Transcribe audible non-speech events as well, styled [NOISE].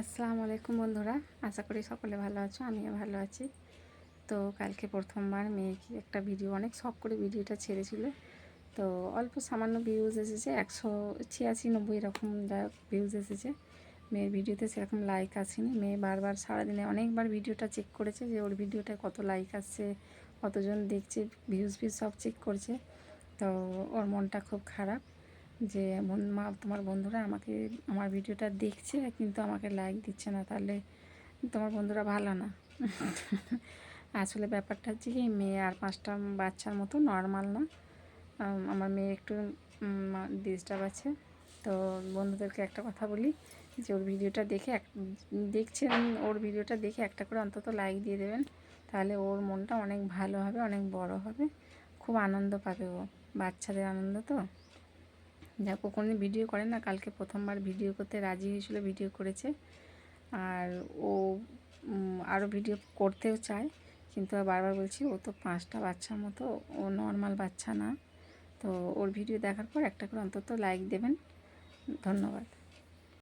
আসসালামু আলাইকুম বন্ধুরা, আশা করি সকলে ভালো আছো, আমিও ভালো আছি। তো কালকে প্রথমবার মেয়েকে একটা ভিডিও, অনেক শখ করে ভিডিওটা ছেড়েছিল। তো অল্প সামান্য ভিউজ এসেছে, একশো ছিয়াশি নব্বই এরকম যা ভিউজ এসেছে। মেয়ের ভিডিওতে সেরকম লাইক আসেনি। মেয়ে বারবার সারাদিনে অনেকবার ভিডিওটা চেক করেছে যে ওর ভিডিওটায় কত লাইক আসছে, কতজন দেখছে ভিউজ ভিউজ সব চেক করছে। তো ওর মনটা খুব খারাপ। যে মা, তোমার বন্ধুরা আমাকে, আমার ভিডিওটা দেখছে, কিন্তু আমাকে লাইক দিচ্ছে না, তাহলে তোমার বন্ধুরা ভালো না। [LAUGHS] আসলে ব্যাপারটা হচ্ছে কি, মেয়ে আর পাঁচটা বাচ্চার মতো নর্মাল না। আমার মেয়ে একটু ডিস্টার্ব আছে। তো বন্ধুদেরকে একটা কথা বলি, যে ওর ভিডিওটা দেখে এক দেখছেন ওর ভিডিওটা দেখে একটা করে অন্তত লাইক দিয়ে দেবেন। তাহলে ওর মনটা অনেক ভালো হবে, অনেক বড় হবে। খুব আনন্দ পাবে ও, বাচ্চাদের আনন্দ তো। কখনো কোনো ভিডিও করে না, কালকে প্রথমবার ভিডিও করতে রাজি হয়েছিল, ভিডিও করেছে। আর ও আরও ভিডিও করতেও চায়, কিন্তু বারবার বলছি, ও তো পাঁচটা বাচ্চার মতো, ও নর্মাল বাচ্চা না। তো ওর ভিডিও দেখার পর একটা করে অন্তত লাইক দেবেন। ধন্যবাদ।